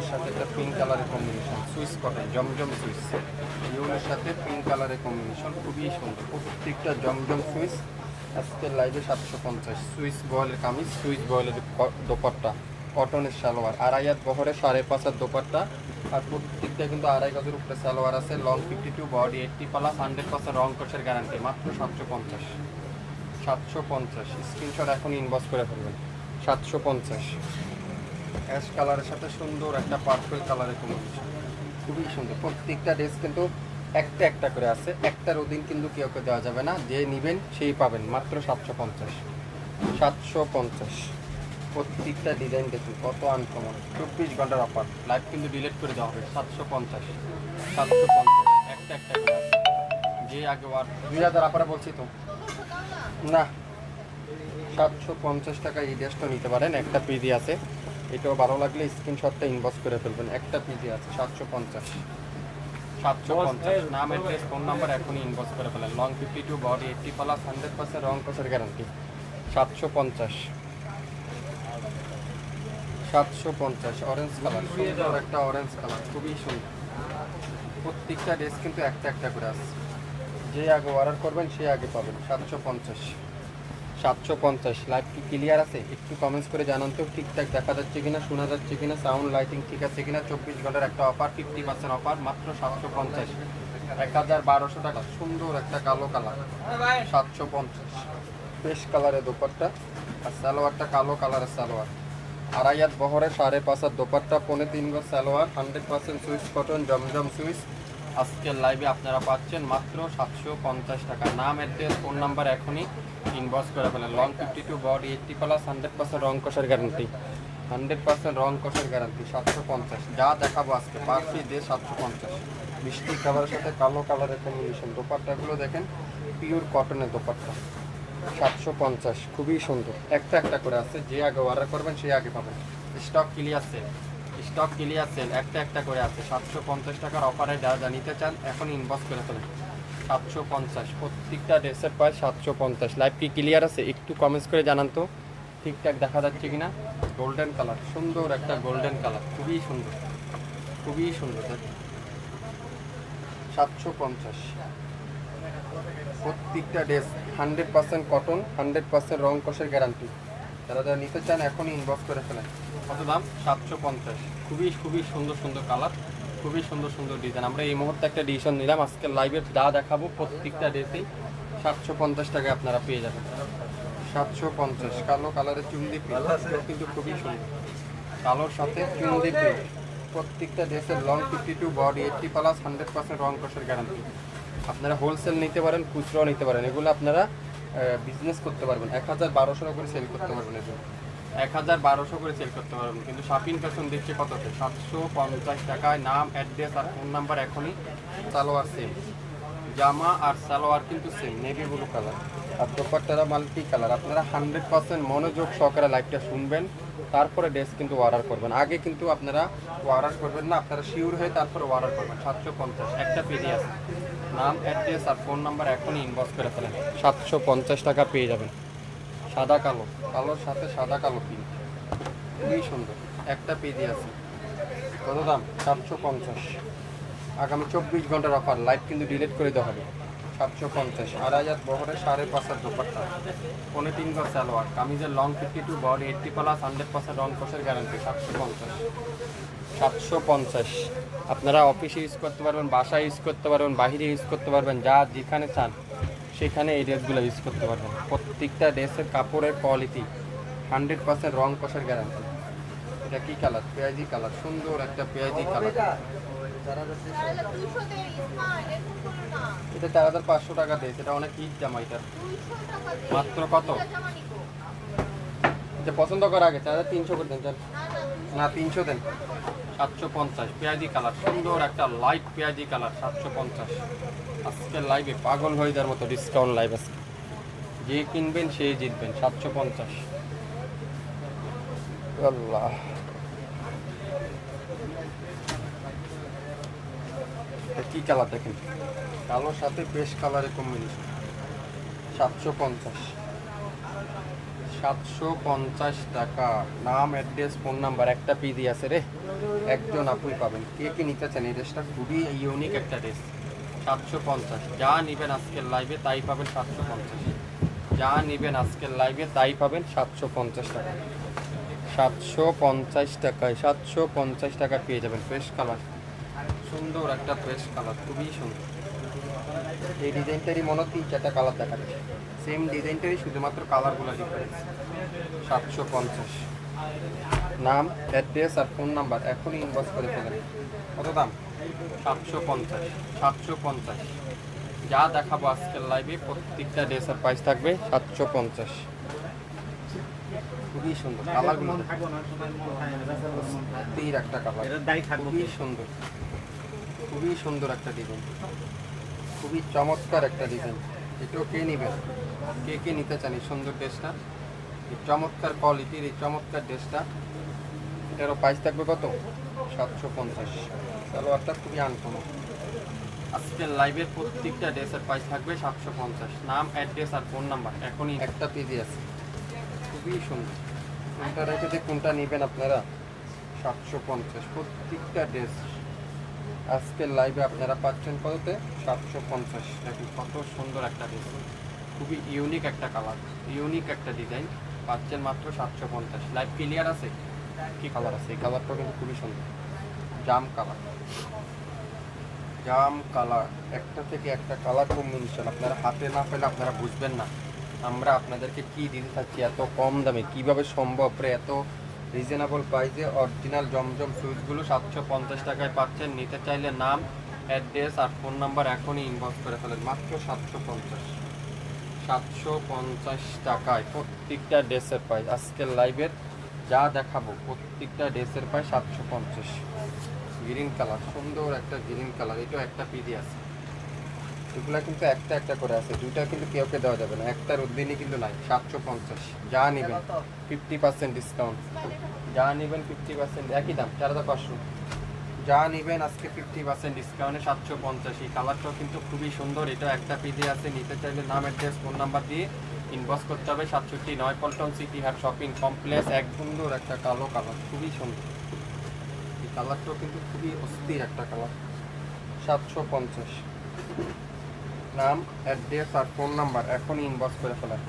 সাথে একটা পিঙ্ক কালারের combination swiss cotton Zamzam swiss এগুলোর সাথে পিঙ্ক কালারের কম্বিনেশন খুবই সুন্দর। প্রত্যেকটা জমজম সুইস আজকের লাইভে সাতশো পঞ্চাশ। সুইস বয়েলের কামিজ সুইস বয়েলের ক- কটনের সালোয়ার, আড়াই হাত বহরে সাড়ে পাঁচ হাত দোপাট্টা। আর প্রত্যেকটা কিন্তু আড়াই গজের উপরে সালোয়ার আছে long fifty two body eighty plus hundred percent রং কোর্সের গ্যারান্টি মাত্র সাতশো পঞ্চাশ। সাতশো পঞ্চাশ। স্ক্রিনশট এখন ইনবক্স করে ফেলবেন। সাতশো পঞ্চাশ। অ্যাশ কালারের সাথে সুন্দর একটা পার্পল কালারের কম্বিনেশন খুবই সুন্দর। প্রত্যেকটা ড্রেস কিন্তু একটা একটা করে আছে। একটার অধীন কিন্তু কেউ কেউ দেওয়া যাবে না। যে নেবেন সেই পাবেন। মাত্র সাতশো পঞ্চাশ। সাতশো পঞ্চাশ। প্রত্যেকটা ডিজাইন দেখুন, কত আনকমন চব্বিশ ঘণ্টার অফার লাইভ কিন্তু ডিলিট করে দেওয়া হবে। সাতশো পঞ্চাশ। সাতশো পঞ্চাশ। একটা একটা করে আছে। যে আগে আর দুই হাজার আপারে বলছি তো। না। সাতশো পঞ্চাশ টাকা এই ড্রেসটা নিতে পারেন। একটা পিজি আছে। এটাও ভালো লাগলে স্ক্রিনশটটা ইনবক্স করে ফেলবেন। একটা পিজি আছে সাতশো পঞ্চাশ। সাতশো পঞ্চাশ। নাম অ্যাড্রেস ফোন নাম্বার এখনই ইনবক্স করে ফেলেন। Long fifty two body eighty plus hundred percent রং কোষের গ্যারান্টি সাতশো পঞ্চাশ। সাতশো পঞ্চাশ অরেঞ্জ কালার সুন্দর একটা অরেঞ্জ কালার খুবই সুন্দর। প্রত্যেকটা ড্রেস কিন্তু একটা একটা করে আসছে যে আগে অর্ডার করবেন সে আগে পাবেন। সাতশো পঞ্চাশ। সাতশো পঞ্চাশ। লাইভ কি ক্লিয়ার আছে? একটু কমেন্টস করে জানান তো, ঠিকঠাক দেখা যাচ্ছে কিনা, শোনা যাচ্ছে কিনা সাউন্ড লাইটিং ঠিক আছে কিনা, চব্বিশ ঘণ্টার একটা অফার ফিফটি পার্সেন্ট অফার মাত্র সাতশো পঞ্চাশ। এক হাজার বারোশো টাকা, সুন্দর একটা কালো কালার সাতশো পঞ্চাশ। বেশ কালারের দোপাট্টা। আর সালোয়ারটা কালো কালারের সালোয়ার। আড়াই হাত বহরে সাড়ে পাঁচ হাত দোপাট্টা, পৌনে তিন গজ salwar hundred percent swiss cotton Zamzam swiss. আজকের লাইভে আপনারা পাচ্ছেন মাত্র সাতশো পঞ্চাশ টাকা। নাম অ্যাড্রেস ফোন নাম্বার এখনই ইনবক্স করে ফেলেন long fifty two body eighty plus hundred percent রং কষার গ্যারান্টি হান্ড্রেড পার্সেন্ট রং কষার গ্যারান্টি সাতশো পঞ্চাশ। যা দেখাবো আজকে, পার পিস দিয়ে সাতশো পঞ্চাশ। মিষ্টি কালারের সাথে কালো কালারের কম্বিনেশন দোপাট্টাগুলো দেখেন পিওর কটনের দোপাট্টা। সাতশো পঞ্চাশ, খুবই সুন্দর। একটা একটা করে আছে, যে আগে অর্ডার করবেন সে আগে পাবেন। Stock clear sale stock clear sale একটা একটা করে আছে। সাতশো পঞ্চাশ টাকার অফারে যা যা নিতে চান, এখন ইনবক্স করে ফেলেন। সাতশো পঞ্চাশ, প্রত্যেকটা ড্রেসের প্রায় সাতশো পঞ্চাশ। লাইভ কি ক্লিয়ার আছে? একটু কমেন্টস করে জানান তো। ঠিকঠাক দেখা যাচ্ছে কি না গোল্ডেন কালার সুন্দর একটা গোল্ডেন কালার খুবই সুন্দর। খুবই সুন্দর সাতশো পঞ্চাশ। প্রত্যেকটা dress hundred percent cotton hundred percent রং কষের গ্যারান্টি যারা যারা নিতে চান এখনই ইনবক্স করে ফেলেন। কত দাম? সাতশো পঞ্চাশ। খুবই খুবই সুন্দর সুন্দর কালার খুবই সুন্দর সুন্দর ডিজাইন আমরা এই মুহূর্তে একটা ডিসিশন নিলাম। আজকে লাইভে যা দেখাবো প্রত্যেকটা ড্রেসেই সাতশো পঞ্চাশ টাকায় আপনারা পেয়ে যাবেন। সাতশো পঞ্চাশ। কালো কালারের চুন্দি কিন্তু খুবই সুন্দর। কালোর সাথে চুন্দি প্রত্যেকটা ড্রেসের long fifty two body eighty plus hundred percent রং কষের গ্যারান্টি আপনারা হোলসেল নিতে পারেন খুচরাও নিতে পারেন। এগুলো আপনারা বিজনেস করতে পারবেন। এক হাজার বারোশো করে সেল করতে পারবেন এগুলো এক হাজার বারোশো করে সেল করতে পারবেন। কিন্তু শাপিং ফ্যাশন দিচ্ছে কততে? সাতশো পঞ্চাশ টাকায় নাম অ্যাড্রেস আর ফোন নাম্বার এখনই সালোয়ার সেম জামা আর সালোয়ার কিন্তু সেম নেভি ব্লু কালার আর দোপাট্টারা মাল্টি কালার আপনারা হান্ড্রেড পার্সেন্ট মনোযোগ সহকারে লাইভটা শুনবেন। তারপরে ড্রেস কিন্তু অর্ডার করবেন। আগে কিন্তু আপনারা অর্ডার করবেন না, আপনারা শিওর হয়ে তারপরে অর্ডার করবেন। সাতশো পঞ্চাশ। একটা পেজে আছে নাম অ্যাড্রেস আর ফোন নাম্বার এখনই ইনবক্স করে ফেলেন। সাতশো পঞ্চাশ টাকা পেয়ে যাবেন। সাদা কালো। কালোর সাথে সাদা কালো প্রিন্ট খুবই সুন্দর। একটা পেজে আছে। কত দাম? সাতশো পঞ্চাশ। আগামী চব্বিশ ঘণ্টার অফার লাইভ কিন্তু ডিলিট করে দেওয়া হবে। সাতশো পঞ্চাশ। আড়াই হাজার বহরে সাড়ে পাঁচ হাজার দোপাট্টা। পৌনে তিন গজ সালোয়ার। কামিজের long fifty two body eighty plus hundred percent রং কোষের গ্যারান্টি সাতশো পঞ্চাশ। সাতশো পঞ্চাশ। আপনারা অফিসে ইউজ করতে পারবেন, বাসায় ইউজ করতে পারবেন, বাহিরে ইউজ করতে পারবেন, যা যেখানে চান, সেখানে এই ড্রেসগুলো ইউজ করতে পারবেন। প্রত্যেকটা ড্রেসের কাপড়ের কোয়ালিটি হান্ড্রেড পার্সেন্ট রং কষার গ্যারান্টি এটা কি কালার পেঁয়াজি কালার সুন্দর একটা পেঁয়াজি কালার এটা চার হাজার পাঁচশো টাকা দেয় সেটা অনেক হিট জামা এটা। মাত্র কত? এটা এটা পছন্দ করা আগে। চার হাজার তিনশো করে দেন না, তিনশো দেন। সাতশো পঞ্চাশ পেঁয়াজি কালার, সুন্দর একটা লাইট পেঁয়াজি কালার, সাতশো পঞ্চাশ। আজকে লাইভে পাগল হয়ে যাওয়ার মতো ডিসকাউন্ট লাইভ আছে যে কিনবেন সেই জিতবেন, সাতশো পঞ্চাশ। আল্লাহ। কি কালার দেখেন? কালোর সাথে বেশ কালারের কম্বিনেশন সাতশো পঞ্চাশ। সাতশো পঞ্চাশ টাকা। নাম অ্যাড্রেস ফোন নাম্বার একটা পিডি আছে রে। একজন আপনি পাবেন। কে কি নিতে চান? এই ড্রেসটা খুবই ইউনিক একটা ড্রেস সাতশো পঞ্চাশ। যা নেবেন আজকের লাইভে তাই পাবেন সাতশো পঞ্চাশ। যা নেবেন আজকের লাইভে তাই পাবেন সাতশো পঞ্চাশ টাকা। সাতশো পঞ্চাশ টাকায়, সাতশো পঞ্চাশ টাকা পেয়ে যাবেন ফ্রেশ কালার সুন্দর একটা ফ্রেশ কালার খুবই সুন্দর। এই ডিজাইনটারই মনে হয় তিন চারটা কালার দেখা যাচ্ছে। সেম ডিজাইনটারই শুধুমাত্র কালারগুলো ডিফারেন্স সাতশো পঞ্চাশ। নাম অ্যাড্রেস আর ফোন নাম্বার এখনই ইনবক্স করে ফেলেন। কত দাম? সাতশো পঞ্চাশ। সাতশো পঞ্চাশ। যা দেখাবো আজকের লাইভে প্রত্যেকটা ড্রেসের প্রাইস থাকবে সাতশো পঞ্চাশ। খুবই সুন্দর কালারগুলো তীর একটা কালার খুবই সুন্দর। খুবই সুন্দর একটা ডিজাইন খুবই চমৎকার একটা ডিজাইন এটাও কে নেবেন কে কে নিতে চান এই সুন্দর ড্রেসটা? এই চমৎকার কোয়ালিটির এই চমৎকার ড্রেসটা। এটারও প্রাইস থাকবে কত? সাতশো পঞ্চাশ। সালোয়ারটা খুবই আনকোনো আজকের লাইভের প্রত্যেকটা ড্রেসের প্রাইস থাকবে সাতশো পঞ্চাশ। নাম অ্যাড্রেস আর ফোন নাম্বার এখনই একটা পেজে আছে। খুবই সুন্দর। কোনটা রেখে যে কোনটা নেবেন আপনারা? সাতশো পঞ্চাশ। প্রত্যেকটা ড্রেস আজকের লাইভে আপনারা পাচ্ছেন কততে? সাতশো পঞ্চাশ। দেখুন কত সুন্দর একটা ড্রেস খুবই ইউনিক একটা কালার ইউনিক একটা ডিজাইন পাচ্ছেন মাত্র সাতশো পঞ্চাশ। লাইভ ক্লিয়ার আছে? কি কালার আছে? এই কালারটা কিন্তু খুবই সুন্দর। জাম কালার জাম কালার একটা থেকে একটা কালার কম্বিনেশন আপনারা হাতে না পেলে আপনারা বুঝবেন না। আমরা আপনাদেরকে কি দিতে থাকছি এত কম দামে কীভাবে সম্ভব রে? এত রিজনেবল প্রাইসে অরিজিনাল জমজম সুইচগুলো সাতশো পঞ্চাশ টাকায় পাচ্ছেন। নিতে চাইলে নাম অ্যাড্রেস আর ফোন নাম্বার এখনই ইনবক্স করে ফেলেন। মাত্র সাতশো পঞ্চাশ। সাতশো পঞ্চাশ টাকায় প্রত্যেকটা ড্রেসের প্রাইস আজকের লাইভের যা দেখাবো, প্রত্যেকটা ড্রেসের প্রাইস সাতশো পঞ্চাশ। গ্রিন কালার সুন্দর একটা গ্রিন কালার এটাও একটা পিডি আছে। এগুলা কিন্তু একটা একটা করে আছে, দুইটা কিন্তু কেউকে দেওয়া যাবে না। একটার উদ্দিনই কিন্তু নাই, সাতশো পঞ্চাশ। যা নেবেন ফিফটি পার্সেন্ট ডিসকাউন্ট যা নেবেন ফিফটি পার্সেন্ট একই দাম, চার হাজার পাঁচশো। যা নেবেন আজকে ফিফটি পার্সেন্ট ডিসকাউন্টে সাতশো পঞ্চাশ। এই কালারটাও কিন্তু খুবই সুন্দর। এটা একটা পিডি আছে, নিতে চাইলে নাম অ্যাড্রেস ফোন নাম্বার দিয়ে ইনবক্স করতে হবে। সাতষট্টি নয় Paltan city heart shopping complex এক সুন্দর একটা কালো কালার খুবই সুন্দর। এই কালারটাও কিন্তু খুবই অস্থির একটা কালার সাতশো পঞ্চাশ। নাম অ্যাড্রেস আর ফোন নাম্বার এখনই ইনবক্স করে ফেলেন।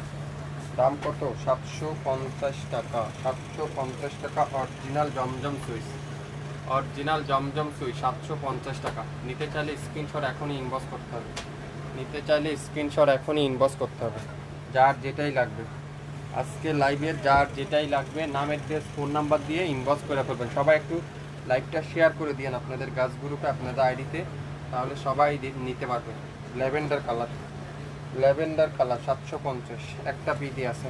দাম কত? সাতশো পঞ্চাশ টাকা, সাতশো পঞ্চাশ টাকা original Zamzam swiss original Zamzam swiss সাতশো পঞ্চাশ টাকা। নিতে চাইলে স্ক্রিনশট এখনই ইনবক্স করতে হবে। নিতে চাইলে স্ক্রিনশট এখনই ইনবক্স করতে হবে। যার যেটাই লাগবে। আজকে লাইভের যার যেটাই লাগবে, নাম অ্যাড্রেস ফোন নাম্বার দিয়ে ইনবক্স করে ফেলবেন। সবাই একটু লাইভটা শেয়ার করে দিয়েন আপনাদের গাছ গ্রুপে আপনাদের আইডিতে তাহলে সবাই নিতে পারবে। ল্যাভেন্ডার কালার ল্যাভেন্ডার কালার সাতশো পঞ্চাশ। একটা পিডি আছে।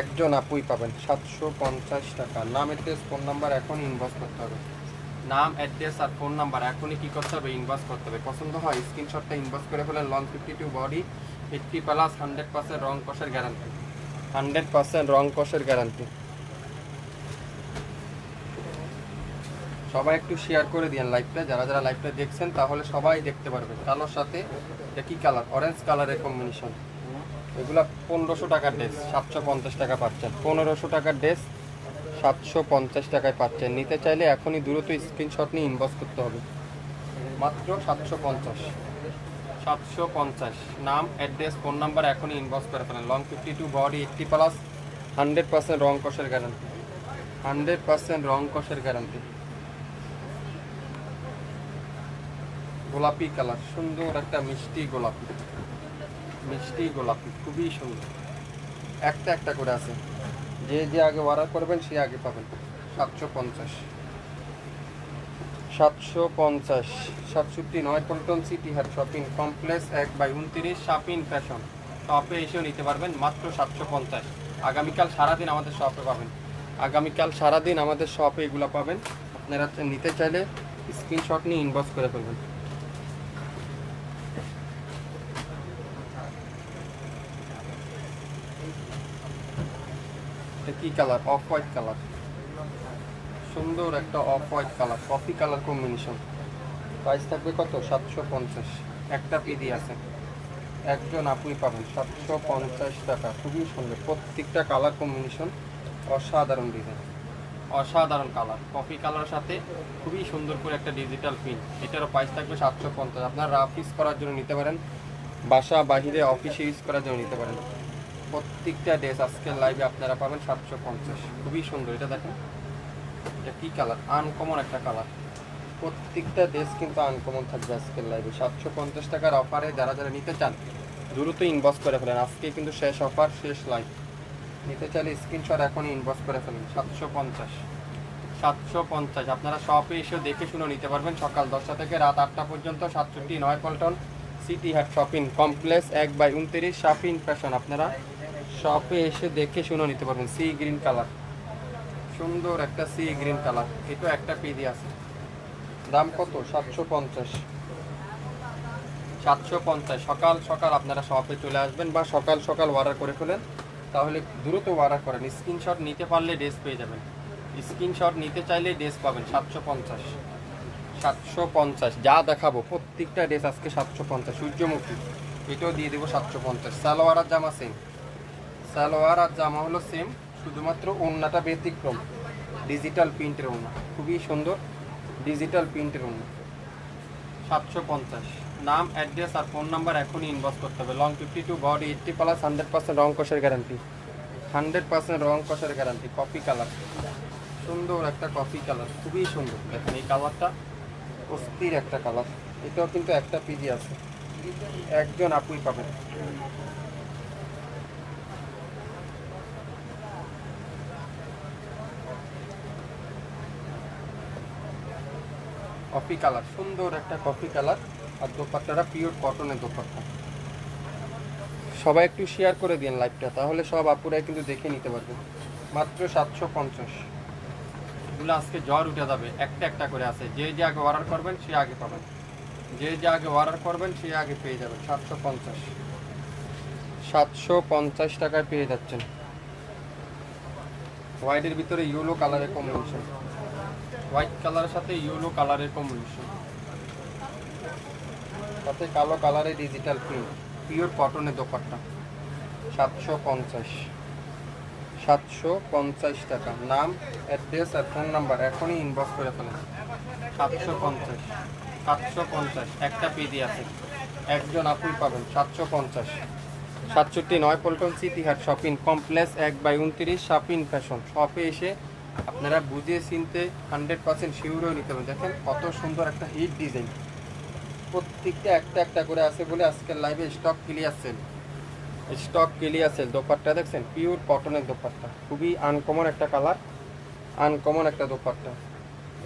একজন আপুই পাবেন। সাতশো পঞ্চাশ টাকা। নাম অ্যাড্রেস ফোন নাম্বার এখন ইনবক্স করতে হবে। নাম অ্যাড্রেস আর ফোন নাম্বার এখনই কী করতে হবে? ইনবক্স করতে হবে। পছন্দ হয় স্ক্রিনশটটা ইনবক্স করে ফেলেন। Long fifty two body fifty plus hundred percent রং কষের গ্যারান্টি হান্ড্রেড পার্সেন্ট রং কষের গ্যারান্টি সবাই একটু শেয়ার করে দিয়েন লাইভটা যারা যারা লাইভটা দেখছেন তাহলে সবাই দেখতে পারবে কালোর সাথে এটা কি কালার অরেঞ্জ কালারের কম্বিনেশন এগুলা পনেরোশো টাকার ড্রেস সাতশো পঞ্চাশ টাকা পাচ্ছেন। পনেরোশো টাকার ড্রেস সাতশো পঞ্চাশ টাকায় পাচ্ছেন। নিতে চাইলে এখনই দ্রুত স্ক্রিনশট নিয়ে ইনবক্স করতে হবে। মাত্র সাতশো পঞ্চাশ। সাতশো পঞ্চাশ। নাম অ্যাড্রেস ফোন নাম্বার এখনই ইনবক্স করে ফেলেন। Long fifty two body eighty plus hundred percent রং কষের গ্যারান্টি হান্ড্রেড পার্সেন্ট রং কষের গ্যারান্টি গোলাপি কালার সুন্দর একটা মিষ্টি গোলাপি। মিষ্টি গোলাপি খুবই সুন্দর। একটা একটা করে আছে। যে যে আগে অর্ডার করবেন, সে আগে পাবেন। সাতশো পঞ্চাশ। সাতশো পঞ্চাশ। সাতষট্টি নয় পল্টন সিটি হাট শপিং কমপ্লেক্স, এক বাই উনত্রিশ, শাপিং ফ্যাশন। শপে এসেও নিতে পারবেন মাত্র সাতশো পঞ্চাশ। আগামীকাল সারাদিন আমাদের শপে পাবেন। আগামীকাল সারাদিন আমাদের শপে এগুলো পাবেন। আপনারা নিতে চাইলে স্ক্রিনশট নিয়ে ইনবক্স করে ফেলবেন। কি কালার? Off white colour. সুন্দর একটা off white colour. Coffee colour combination price থাকবে কত? সাতশো পঞ্চাশ। একটা পিডি আছে। একজন আপুই পাবেন সাতশো পঞ্চাশ টাকা। খুবই সুন্দর। প্রত্যেকটা কালার কম্বিনেশন অসাধারণ ডিজাইন অসাধারণ কালার। কফি কালার সাথে খুবই সুন্দর করে একটা ডিজিটাল পিন এটারও প্রাইস থাকবে সাতশো পঞ্চাশ। আপনারা রাফ ইউজ করার জন্য নিতে পারেন। বাসা বাহিরে অফিসে ইউজ করার জন্য নিতে পারেন। প্রত্যেকটা ড্রেস আজকের লাইভে আপনারা পাবেন সাতশো পঞ্চাশ। খুবই সুন্দর, এটা দেখেন। এটা কী কালার আনকমন একটা কালার প্রত্যেকটা ড্রেস কিন্তু আনকমন থাকবে আজকের লাইভে সাতশো পঞ্চাশ টাকার অফারে যারা যারা নিতে চান, দ্রুত ইনবক্স করে ফেলেন। আজকে কিন্তু শেষ অফার শেষ লাইভ নিতে চাইলে স্ক্রিনশট এখনই ইনবক্স করে ফেলেন। সাতশো পঞ্চাশ। সাতশো পঞ্চাশ। আপনারা শপে এসে দেখে শুনে নিতে পারবেন। সকাল দশটা থেকে রাত আটটা পর্যন্ত সাতষট্টি নয় Paltan. City heart shopping complex এক বাই উনত্রিশ শপিং ফ্যাশন আপনারা শপে এসে দেখে শুনে নিতে পারবেন সি গ্রিন কালার সুন্দর একটা সি গ্রিন কালার এটা একটা পিদি আছে। দাম কত? সাতশো পঞ্চাশ। সাতশো পঞ্চাশ। সকাল সকাল আপনারা শপে চলে আসবেন বা সকাল সকাল অর্ডার করে ফেলেন, তাহলে দ্রুত অর্ডার করেন। স্ক্রিনশট নিতে পারলে ড্রেস পেয়ে যাবেন। স্ক্রিনশট নিতে চাইলে ড্রেস পাবেন, সাতশো পঞ্চাশ। সাতশো পঞ্চাশ। যা দেখাবো, প্রত্যেকটা ড্রেস আজকে সাতশো পঞ্চাশ। সূর্যমুখী। এটাও দিয়ে দেবো সাতশো পঞ্চাশ। সালোয়ার জামা সেম সালোয়ার আর জামা হলো সেম শুধুমাত্র ওড়নাটা ব্যতিক্রম। ডিজিটাল প্রিন্টের ওড়না। খুবই সুন্দর ডিজিটাল প্রিন্টের ওড়না। সাতশো পঞ্চাশ। নাম অ্যাড্রেস আর ফোন নাম্বার এখনই ইনবক্স করতে হবে। Long fifty two body eighty plus hundred percent রং কষের গ্যারান্টি হান্ড্রেড পার্সেন্ট রং কষের গ্যারান্টি কপি কালার সুন্দর একটা কফি কালার খুবই সুন্দর। দেখেন এই কালারটা অস্থির একটা কালার এটাও কিন্তু একটা পিজি আছে। একজন আপুই পাবেন। কফি কালার সুন্দর একটা কফি কালার আর দোপাট্টাটা পিওর কটনের দোপাট্টা। সবাই একটু শেয়ার করে দিন লাইভটা তাহলে সব আপুরাই কিন্তু দেখে নিতে পারবেন মাত্র সাতশো পঞ্চাশ। এগুলো আজকে জ্বর উঠে যাবে, একটা একটা করে আছে। যে যে আগে অর্ডার করবেন, সে আগে পাবেন। যে যে আগে অর্ডার করবেন, সে আগে পেয়ে যাবেন। সাতশো পঞ্চাশ। সাতশো পঞ্চাশ টাকায় পেয়ে যাচ্ছেন। হোয়াইটের ভিতরে ইউলো কালারের কম্বিনেশন হোয়াইট কালারের সাথে ইউলো কালারের কম্বিনেশন সাথে কালো কালারের ডিজিটাল প্রিন্ট পিওর কটনের দোকানটা সাতশো পঞ্চাশ। সাতশো পঞ্চাশ টাকা। নাম অ্যাড্রেস আর ফোন নাম্বার এখনই ইনবক্স করে ফেলেন। সাতশো পঞ্চাশ। সাতশো পঞ্চাশ। একটা পিডি আছে। একজন আপুই পাবেন। সাতশো পঞ্চাশ। সাতষট্টি নয় Paltan city heart shopping complex এক বাই উনত্রিশ শপিং ফ্যাশন শপে এসে আপনারা বুঝে চিনতে হান্ড্রেড পার্সেন্ট শিওরও নিতে পারেন দেখেন কত সুন্দর একটা হিট ডিজাইন প্রত্যেকটা একটা একটা করে আছে বলে আজকের লাইভে stock clear sale stock clear sale dupatta দেখছেন? পিওর কটনের দোপাট্টা। খুবই আনকমন একটা কালার আনকমন একটা দোপাট্টা।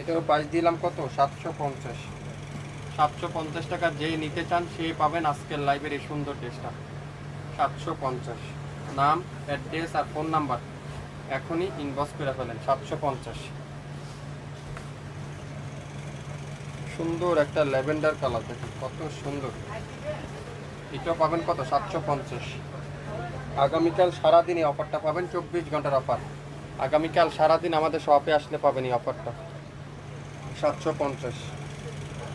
এটার প্রাইস দিলাম কত? সাতশো পঞ্চাশ। সাতশো পঞ্চাশ টাকা যে নিতে চান, সে পাবেন আজকের লাইভের এই সুন্দর ড্রেসটা সাতশো পঞ্চাশ। নাম অ্যাড্রেস আর ফোন নাম্বার এখনই ইনবক্স করে ফেলেন, সাতশো পঞ্চাশ। সুন্দর একটা ল্যাভেন্ডার কালার দেখুন, কত সুন্দর। এটাও পাবেন কত? সাতশো পঞ্চাশ। আগামীকাল সারাদিন এই অফারটা পাবেন, চব্বিশ ঘণ্টার অফার আগামীকাল সারাদিন আমাদের শপে আসলে পাবেন এই অফারটা সাতশো পঞ্চাশ।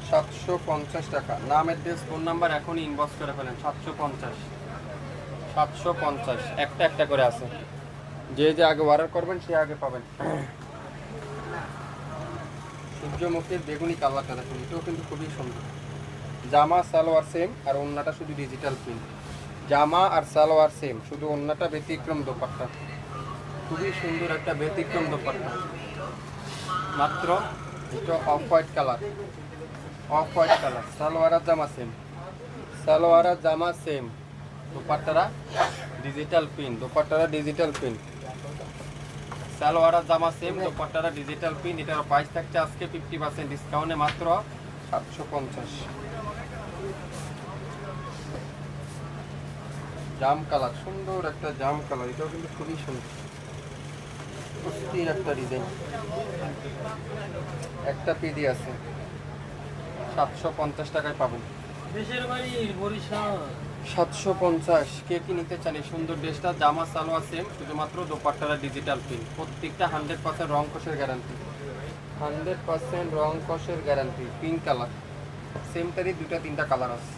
সাতশো পঞ্চাশ টাকা। নাম অ্যাড্রেস ফোন নাম্বার এখনই ইনবক্স করে ফেলেন, সাতশো পঞ্চাশ। সাতশো পঞ্চাশ। একটা একটা করে আছে। যে যে আগে অর্ডার করবেন, সে আগে পাবেন। সূর্যমুখীর বেগুনি কালারটা দেখুন এটাও কিন্তু খুবই সুন্দর। জামা, সালোয়ার সেম আর ওন্নাটা শুধু ডিজিটাল প্রিন্ট জামা আর সালোয়ার সেম শুধু ওন্নাটা ব্যতিক্রম দোপাট্টা। খুবই সুন্দর একটা ব্যতিক্রম দোপাট্টা। মাত্র এটা off white colour off white colour salwar আর জামা সেম সালোয়ার আর জামা সেম দোপাট্টারা ডিজিটাল প্রিন্ট দোপাট্টারা ডিজিটাল পিন সালোয়ার জামা সেম দোপাট্টারা ডিজিটাল পিন এটার প্রাইস থাকছে আজকে ফিফটি পার্সেন্ট ডিসকাউন্টে মাত্র সাতশো পঞ্চাশ। জাম কালার, সুন্দর একটা জাম কালার, এটাও কিন্তু খুবই সুন্দর। অস্থির একটা ডিজাইন একটা পিডি আছে। সাতশো পঞ্চাশ টাকায় পাবেন বরিশাল। সাতশো পঞ্চাশ। কে কি নিতে চান এই সুন্দর ড্রেসটা? জামা, সালোয়ার, সেম, শুধুমাত্র দোপাট্টারা ডিজিটাল প্রিন্ট প্রত্যেকটা হান্ড্রেড পার্সেন্ট রং কষের গ্যারান্টি হান্ড্রেড পার্সেন্ট রং কষের গ্যারান্টি পিঙ্ক কালার সেমটারই দুটা তিনটা কালার আছে।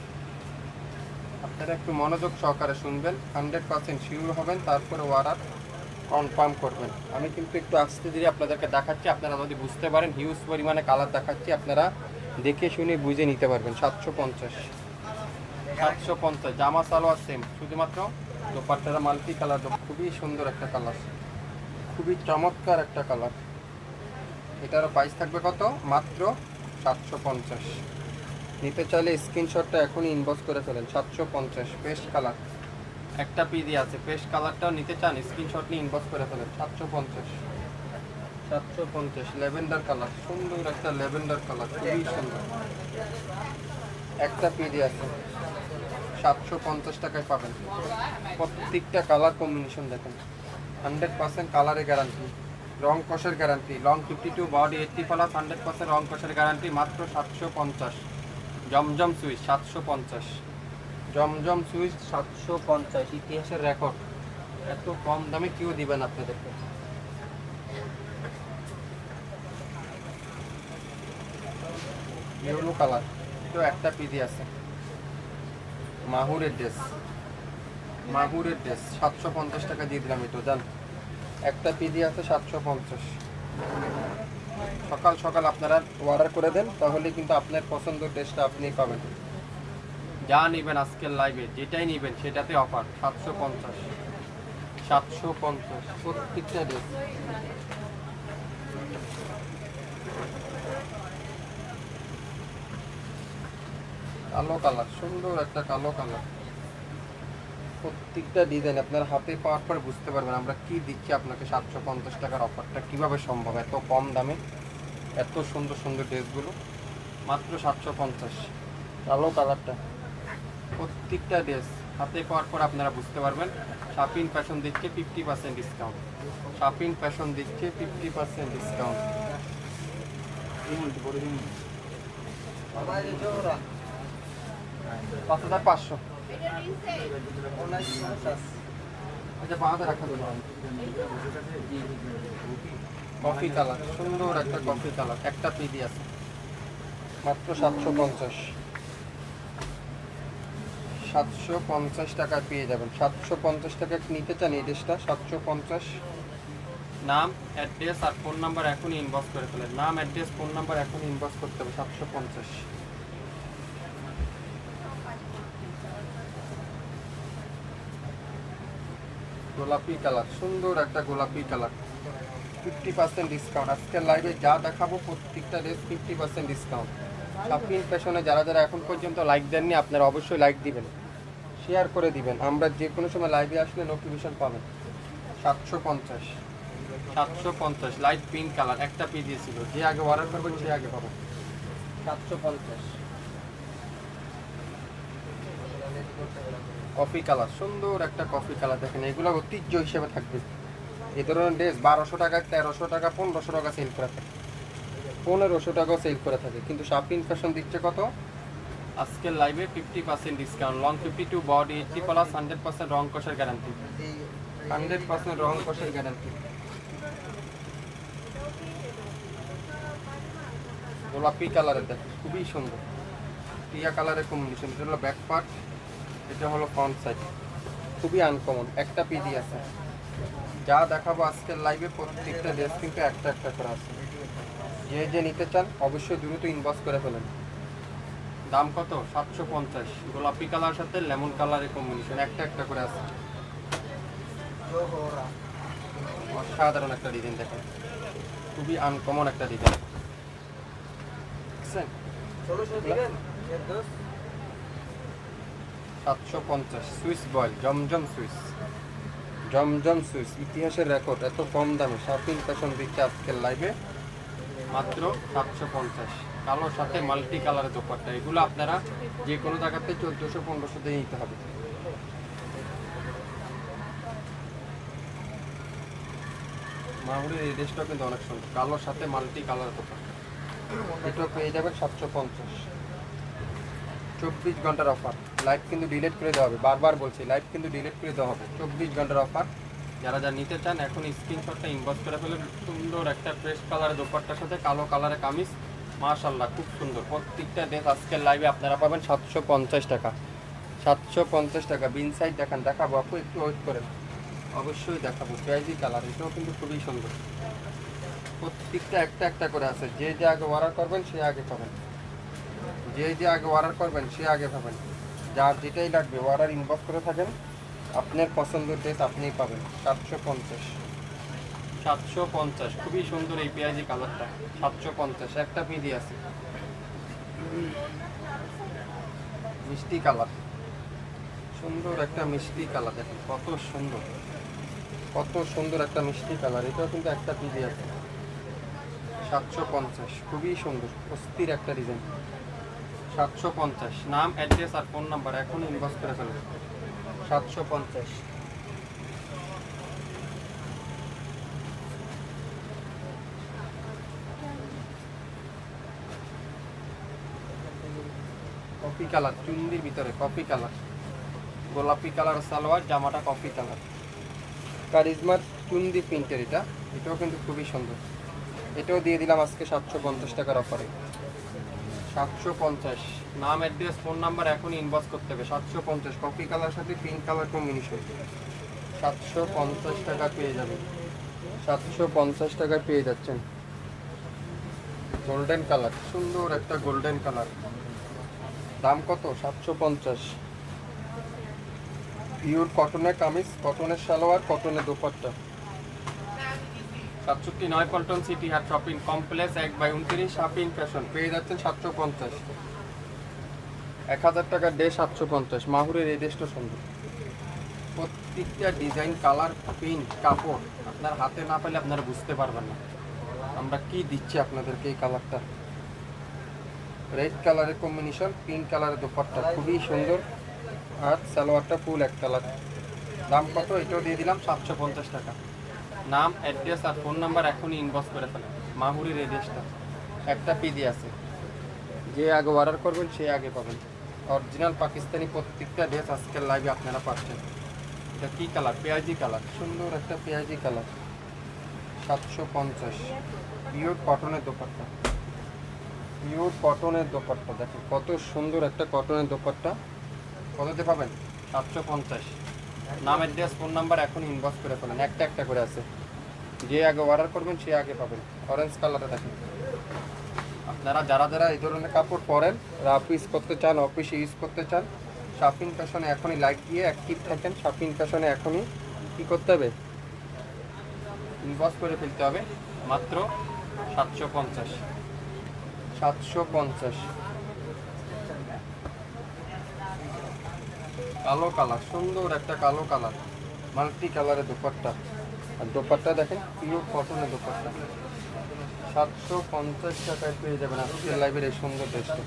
আপনারা একটু মনোযোগ সহকারে শুনবেন, হান্ড্রেড পার্সেন্ট শিওর হবেন, তারপরে অর্ডার কনফার্ম করবেন। আমি কিন্তু একটু আস্তে ধীরে আপনাদেরকে দেখাচ্ছি, আপনারা যদি বুঝতে পারেন হিউজ পরিমাণে কালার দেখাচ্ছি, আপনারা দেখে শুনে বুঝে নিতে পারবেন, সাতশো পঞ্চাশ। সাতশো পঞ্চাশ, জামা সালোয়ার সেম শুধুমাত্র দোপাট্টারা মাল্টি কালার খুবই সুন্দর একটা কালার। খুবই চমৎকার একটা কালার। এটারও প্রাইস থাকবে কত? মাত্র সাতশো পঞ্চাশ। নিতে চাইলে স্ক্রিনশটটা এখনই ইনবক্স করে ফেলেন। সাতশো পঞ্চাশ পেস্ট কালার একটা পিডি আছে পেস্ট কালারটাও নিতে চান স্ক্রিনশট নিয়ে ইনবক্স করে ফেলেন। সাতশো পঞ্চাশ। সাতশো পঞ্চাশ ল্যাভেন্ডার কালার সুন্দর একটা ল্যাভেন্ডার কালার খুবই সুন্দর। একটা পিডি আছে। সাতশো পঞ্চাশ টাকায় পাবেন। প্রত্যেকটা কালার কম্বিনেশন দেখেন। হান্ড্রেড পার্সেন্ট কালারের গ্যারান্টি রং কষের guarantee long fifty two body eighty plus hundred percent রং কষের গ্যারান্টি মাত্র সাতশো পঞ্চাশ। জমজম সুইচ, সাতশো পঞ্চাশ। জমজম সুইচ, সাতশো পঞ্চাশ। ইতিহাসের রেকর্ড এত কম দামে কেউ দিবেন আপনাদেরকে। ইয়েলো কালার তো একটা পিদি আছে। মাহুরের ড্রেস। মাহুরের ড্রেস, সাতশো পঞ্চাশ টাকা দিয়ে দিলাম এটা জান। একটা পিদি আছে সাতশো পঞ্চাশ। সকাল সকাল আপনারা অর্ডার করে দেন, তাহলে কিন্তু আপনার পছন্দ ড্রেসটা আপনি পাবেন। যা নেবেন আজকের লাইভে যেটাই নেবেন সেটাতে অফার সাতশো পঞ্চাশ। সাতশো পঞ্চাশ। প্রত্যেকটা ড্রেস। কালো কালার সুন্দর একটা কালো কালার। প্রত্যেকটা ডিজাইন আপনার হাতে পাওয়ার পর বুঝতে পারবেন আমরা কি দিচ্ছি আপনাকে সাতশো পঞ্চাশ টাকার অফারটা কীভাবে সম্ভব? এত কম দামে এত সুন্দর সুন্দর ড্রেসগুলো। মাত্র সাতশো পঞ্চাশ। কালো কালারটা। প্রত্যেকটা ড্রেস হাতে পাওয়ার পর আপনারা বুঝতে পারবেন শাপিং ফ্যাশন দিচ্ছে fifty percent discount shopping fashion দিচ্ছে ফিফটি পার্সেন্ট ডিসকাউন্ট পাঁচ হাজার পাঁচশো। এটা হাজার রাখা দেবো কফি কালার, সুন্দর একটা কফি কালার, একটা পিডি আছে। মাত্র সাতশো পঞ্চাশ। সাতশো পঞ্চাশ টাকা পেয়ে যাবেন। সাতশো পঞ্চাশ টাকা নিতে চান এই ড্রেসটা সাতশো পঞ্চাশ। নাম, অ্যাড্রেস আর ফোন নাম্বার এখনই ইনবক্স করে ফেলেন। নাম, অ্যাড্রেস, ফোন নাম্বার এখনই ইনবক্স করতে হবে, সাতশো পঞ্চাশ। গোলাপি কালার, সুন্দর একটা গোলাপি কালার। ফিফটি পার্সেন্ট ডিসকাউন্ট আজকের লাইভে যা দেখাবো, প্রত্যেকটা dress fifty percent discount shopping ফ্যাশনে যারা যারা এখন পর্যন্ত লাইক দেননি, আপনারা অবশ্যই লাইক দিবেন। শেয়ার করে দিবেন। আমরা যে কোনো সময় লাইভে আসলে নোটিফিকেশন পাবেন। সাতশো পঞ্চাশ। সাতশো পঞ্চাশ। লাইট পিঙ্ক কালার একটা পি দিয়েছিল। যে আগে অর্ডার করবেন সে আগে পাবেন সাতশো পঞ্চাশ। কফি কালার, সুন্দর একটা কফি কালার দেখেন, এগুলো ঐতিহ্য হিসেবে থাকবে। এই ধরনের ড্রেস বারোশো টাকা তেরোশো টাকা, পনেরোশো টাকা সেল করে থাকে। পনেরোশো টাকাও সেল করে থাকে। কিন্তু শাপিং ফ্যাশন দিচ্ছে কত? আজকের লাইভে fifty percent discount long fifty two body eighty plus hundred percent রং কষের গ্যারান্টি হান্ড্রেড পার্সেন্ট রং কষের গ্যারান্টি গোলাপি কালারের দেখেন, খুবই সুন্দর। টিয়া কালারের কম্বিনেশন এটা হলো ব্যাক পার্ট এটা হলো ফ্রন্ট সাইড খুবই আনকমন একটা পিডি আছে। যা দেখাবো আজকের লাইভে প্রত্যেকটা ড্রেস কিন্তু একটা একটা করে আছে। যে যে নিতে চান, অবশ্যই দ্রুত ইনবক্স করে ফেলেন। দাম কত? সাতশো পঞ্চাশ। গোলাপি কালার সাথে লেমন কালারের কম্বিনেশন একটা একটা করে আছে। অসাধারণ একটা ডিজাইন দেখেন। খুবই আনকমন একটা ডিজাইন সাতশো পঞ্চাশ swiss voile Zamzam swiss. Zamzam swiss, ইতিহাসের রেকর্ড, এত কম দামে শপিং ফ্যাশন দিচ্ছে আজকের লাইভে মাত্র সাতশো পঞ্চাশ। কালোর সাথে মাল্টি কালারের দোপাট্টা, এগুলো আপনারা যে কোনো জায়গাতে চোদ্দোশো, পনেরোশো দিয়ে নিতে হবে। মাহুরের এই কিন্তু অনেক সুন্দর কালোর সাথে মাল্টি কালারের দোপাট্টা। এটাও পেয়ে যাবেন সাতশো পঞ্চাশ। চব্বিশ ঘণ্টার অফার লাইভ কিন্তু ডিলিট করে দেওয়া হবে। বারবার বলছি লাইভ কিন্তু ডিলিট করে দেওয়া হবে। চব্বিশ ঘণ্টার অফার যারা যা নিতে চান, এখন স্ক্রিনশটটা ইনবক্স করে ফেলে। সুন্দর একটা ফ্রেশ কালারের দোপাট্টার সাথে কালো কালারের কামিজ। মাশাল্লাহ খুব সুন্দর। প্রত্যেকটা ড্রেস আজকের লাইভে আপনারা পাবেন সাতশো পঞ্চাশ টাকা। সাতশো পঞ্চাশ টাকা। বিন সাইড দেখান। দেখাবো আপু, একটু ওয়েট করেন। অবশ্যই দেখাবো। পেঁয়াজি কালার এটাও কিন্তু খুবই সুন্দর। প্রত্যেকটা একটা একটা করে আছে। যে যে আগে অর্ডার করবেন, সে আগে পাবেন। যে যে আগে অর্ডার করবেন সে আগে পাবেন যার যেটাই লাগবে অর্ডার ইনবক্স করে থাকেন। আপনার পছন্দের ড্রেস আপনিই পাবেন সাতশো পঞ্চাশ। সাতশো পঞ্চাশ খুবই সুন্দর এই পেঁয়াজি কালারটা সাতশো পঞ্চাশ একটা পিদি আছে। মিষ্টি কালার। সুন্দর একটা মিষ্টি কালার দেখেন কত সুন্দর। কত সুন্দর একটা মিষ্টি কালার এটাও কিন্তু একটা পিদি আছে। সাতশো পঞ্চাশ খুবই সুন্দর অস্থির একটা ডিজাইন সাতশো পঞ্চাশ। নাম অ্যাড্রেস আর ফোন নাম্বার এখন ইনবক্স করে ফেলুন সাতশো পঞ্চাশ। কফি কালার চুন্দির ভিতরে কফি কালার। গোলাপি কালার, সালোয়ার, জামাটা কফি কালার। কারিজমার চুন্দি প্রিন্টের এটা। এটাও কিন্তু খুবই সুন্দর। এটাও দিয়ে দিলাম আজকে সাতশো পঞ্চাশ টাকার অফারে সাতশো পঞ্চাশ। নাম অ্যাড্রেস ফোন নাম্বার করতে হবে। সাতশো পঞ্চাশ। কালার সাথে পিঙ্ক কালার সাতশো পঞ্চাশ টাকা পেয়ে যাবেন। সাতশো পঞ্চাশ পেয়ে যাচ্ছেন। গোল্ডেন কালার সুন্দর একটা গোল্ডেন কালার দাম কত? সাতশো পঞ্চাশ। পিওর কটনের কামিজ কটনের সালোয়ার কটনের দোপাট্টা। সাতষট্টি নয় Paltan city heart shopping complex, এক বাই উনত্রিশ, শপিং ফ্যাশন। পেয়ে যাচ্ছেন সাতশো পঞ্চাশ। এক হাজার টাকার ডে সাতশো পঞ্চাশ। মাহুরের এই ড্রেসটা সুন্দর। প্রত্যেকটা ডিজাইন, কালার, প্রিন্ট, কাপড় আপনার হাতে না পেলে আপনারা বুঝতে পারবেন না। আমরা কি দিচ্ছি আপনাদেরকে এই কালারটা? রেড কালারের কম্বিনেশন পিঙ্ক কালারের দোপাট্টা। খুবই সুন্দর। আর সালোয়ারটা ফুল এক কালার দাম কত? এটাও দিয়ে দিলাম সাতশো পঞ্চাশ টাকা। নাম, অ্যাড্রেস আর ফোন নাম্বার এখনই ইনবক্স করে ফেলেন। মাহুরির এই ড্রেসটা একটা পিদি আছে। যে আগে অর্ডার করবেন, সে আগে পাবেন। অরিজিনাল পাকিস্তানি প্রত্যেকটা ড্রেস আজকের লাইভে আপনারা পাচ্ছেন। এটা কী কালার পেঁয়াজি কালার সুন্দর একটা পেঁয়াজি কালার সাতশো পঞ্চাশ। পিওর কটনের দোপাট্টা। পিওর কটনের দোপাট্টা। দেখেন কত সুন্দর একটা কটনের দোপাট্টা। কততে পাবেন? সাতশো পঞ্চাশ। নাম অ্যাড্রেস ফোন নাম্বার এখন ইনবক্স করে ফেলেন। একটা একটা করে আছে। যে আগে অর্ডার করবেন, সে আগে পাবেন। অরেঞ্জ কালারে দেখেন। আপনারা যারা যারা এই ধরনের কাপড় পরেন ইউজ করতে চান অফিসে ইউজ করতে চান শপিং ফ্যাশনে এখনই লাইক দিয়ে অ্যাক্টিভ থাকেন। শপিং ফ্যাশনে এখনই কী করতে হবে? ইনবক্স করে ফেলতে হবে। মাত্র সাতশো পঞ্চাশ। সাতশো পঞ্চাশ। কালো কালার, সুন্দর একটা কালো কালার মাল্টি কালারের দোপাট্টা। আর দোপাট্টা দেখেন পিওর কটনের দোপাট্টা। সাতশো পঞ্চাশ টাকায় পেয়ে যাবেন আজকের লাইভের এই সুন্দর ড্রেসটা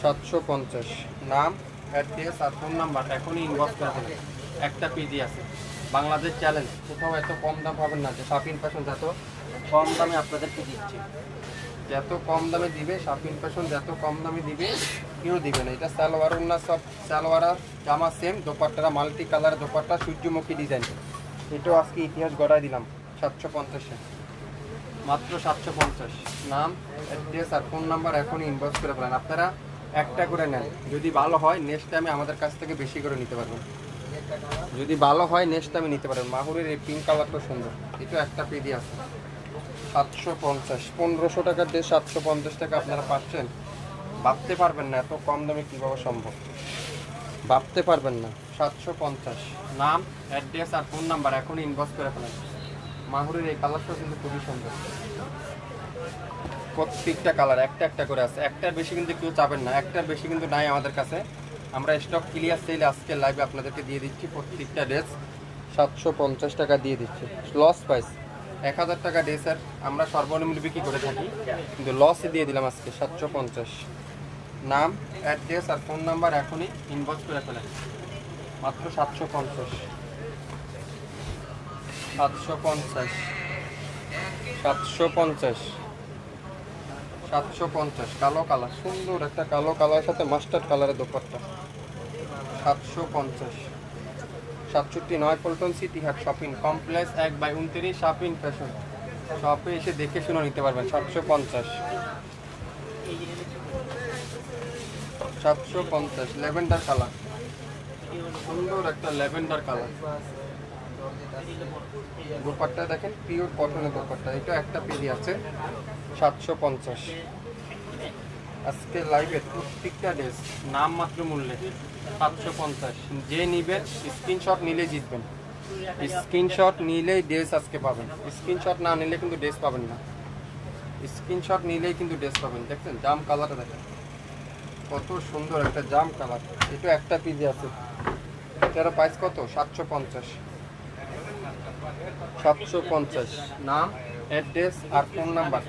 সাতশো পঞ্চাশ। নাম অ্যাড্রেস আর ফোন নাম্বার এখনই ইনবক্স করে দেবেন। একটা পিজি আছে। বাংলাদেশ চ্যালেঞ্জ কোথাও এত কম দাম পাবেন না, যে শাপিন ফ্যাশন যত কম দামে আপনাদেরকে দিচ্ছে। যত কম দামে দিবে শাপিন ফ্যাশন যত কম দামে দিবে, কেউ দিবে না। এটা সালোয়ার না সব সালোয়ারা, জামা সেম দোপাট্টারা মাল্টি কালার দোপাট্টা, সূর্যমুখী ডিজাইন এটাও আজকে ইতিহাস গড়াই দিলাম, সাতশো পঞ্চাশে। মাত্র সাতশো পঞ্চাশ। নাম অ্যাড্রেস আর ফোন নাম্বার এখনই ইনবক্স করে ফেলেন। আপনারা একটা করে নেন। যদি ভালো হয় নেক্সট টাইমে আমাদের কাছ থেকে বেশি করে নিতে পারবেন। যদি ভালো হয় নেক্সট টাইমে নিতে পারবেন। মাহুরের এই পিঙ্ক কালারটা সুন্দর। এটা একটা পেদি আছে। সাতশো পঞ্চাশ। পনেরোশো টাকার দিয়ে সাতশো পঞ্চাশ টাকা আপনারা পাচ্ছেন, ভাবতে পারবেন না এত কম দামে কীভাবে সম্ভব। ভাবতে পারবেন না, সাতশো পঞ্চাশ। নাম, অ্যাড্রেস আর ফোন নাম্বার এখনই ইনবক্স করে ফেলেন। মাহুরের এই কালারটা কিন্তু খুবই সুন্দর। প্রত্যেকটা কালার একটা একটা করে আছে। একটার বেশি কিন্তু কেউ চাবেন না, একটার বেশি কিন্তু নাই আমাদের কাছে। আমরা স্টক ক্লিয়ার সেলে আজকে লাইভে আপনাদেরকে দিয়ে দিচ্ছি প্রত্যেকটা ড্রেস সাতশো পঞ্চাশ টাকা দিয়ে দিচ্ছি। লস প্রাইস এক হাজার টাকা ড্রেসের আমরা সর্বনিম্ন বিক্রি করে থাকি। কিন্তু লসে দিয়ে দিলাম আজকে সাতশো পঞ্চাশ। নাম অ্যাড্রেস আর ফোন নাম্বার এখনই ইনবক্স করে ফেলেন মাত্র সাতশো পঞ্চাশ। সাতশো পঞ্চাশ। সাতশো পঞ্চাশ। সাতশো পঞ্চাশ, কালো কালার। সুন্দর একটা কালো কালারের সাথে মাস্টার্ড কালারের দোপাট্টা। সাতশো পঞ্চাশ। সাতষট্টি নয় পল্টন সিটি হাট শপিং কমপ্লেক্স এক বাই উনত্রিশ শপিং ফ্যাশন। শপে এসে দেখে শুনে নিতে পারবেন সাতশো পঞ্চাশ। সাতশো পঞ্চাশ, ল্যাভেন্ডার কালার। সুন্দর একটা ল্যাভেন্ডার কালার। দোপাট্টা দেখেন, পিওর কটনের দোপাট্টা। এটা একটা পেজি আছে, সাতশো পঞ্চাশ। আজকে লাইভে প্রত্যেকটা ড্রেস নাম মাত্র মূল্যে সাতশো পঞ্চাশ। যে নিবেন স্ক্রিনশট নিলে জিতবেন। স্ক্রিনশট নিলেই ড্রেস আজকে পাবেন। স্ক্রিনশট না নিলে কিন্তু ড্রেস পাবেন না। স্ক্রিনশট নিলেই কিন্তু ড্রেস পাবেন। দেখছেন? জাম কালারটা দেখেন। কত সুন্দর একটা জাম কালার এটা একটা পিজি আছে। এটার প্রাইস কত? সাতশো পঞ্চাশ। সাতশো পঞ্চাশ। নাম অ্যাড্রেস আর ফোন নাম্বার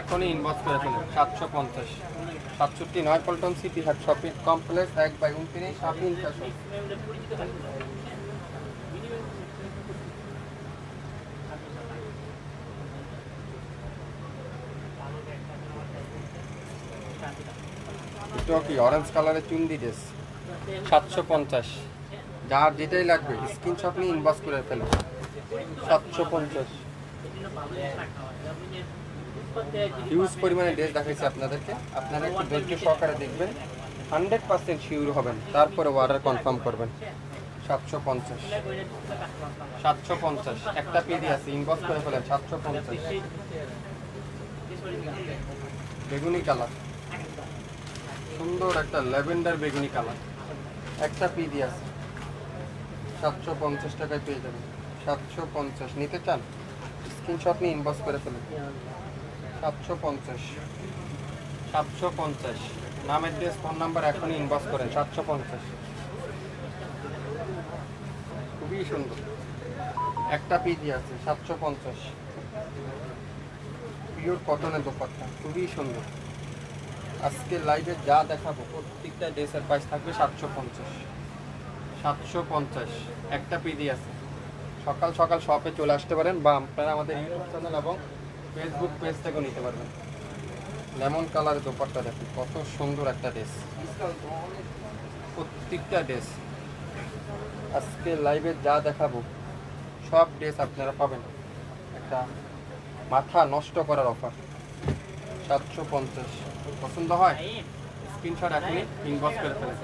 এখনই ইনবক্স করে ফেলুন, সাতশো পঞ্চাশ। সাতষট্টি নয় পল্টন সিটি হাট শপিং কমপ্লেক্স এক বাই উনত্রিশ শাপিং ফ্যাশন এটা কি অরেঞ্জ কালারের চুন্দি ড্রেস সাতশো পঞ্চাশ। যার যেটাই লাগবে স্ক্রিনশট নিয়ে ইনবক্স করে ফেলো সাতশো পঞ্চাশ। হিউজ পরিমাণে ড্রেস দেখাইছি আপনাদেরকে। আপনারা একটু ধৈর্য সহকারে দেখবেন। হান্ড্রেড পার্সেন্ট শিওর হবেন। তারপরে অর্ডার কনফার্ম করবেন। সাতশো পঞ্চাশ। সাতশো পঞ্চাশ। একটা পেজি আছে ইনবক্স করে ফেলেন, সাতশো পঞ্চাশ। বেগুনি কালার সুন্দর একটা ল্যাভেন্ডার বেগুনি কালার একটা পিডি আছে। সাতশো পঞ্চাশ টাকায় পেয়ে যাবেন। সাতশো পঞ্চাশ। নিতে চান? স্ক্রিনশট নিয়ে ইনবক্স করে ফেলুন। সাতশো পঞ্চাশ। সাতশো পঞ্চাশ। নাম ফোন নাম্বার এখনই করেন, সাতশো পঞ্চাশ। খুবই সুন্দর। একটা পিজি আছে, সাতশো পঞ্চাশ। খুবই সুন্দর। আজকে লাইভে যা দেখাবো, প্রত্যেকটা ড্রেসের প্রাইস থাকবে সাতশো পঞ্চাশ। সাতশো পঞ্চাশ, একটা পিডি আছে। সকাল সকাল শপে চলে আসতে পারেন বা আপনারা আমাদের ইউটিউব চ্যানেল এবং ফেসবুক পেজ থেকেও নিতে পারবেন। লেমন কালারের দোপাট্টা দেখুন কত সুন্দর একটা ড্রেস প্রত্যেকটা ড্রেস আজকে লাইভে যা দেখাবো সব ড্রেস আপনারা পাবেন। একটা মাথা নষ্ট করার অফার সাতশো পঞ্চাশ। পছন্দ হয়? স্ক্রিনশট এখনই ইনবক্স করে ফেলেন।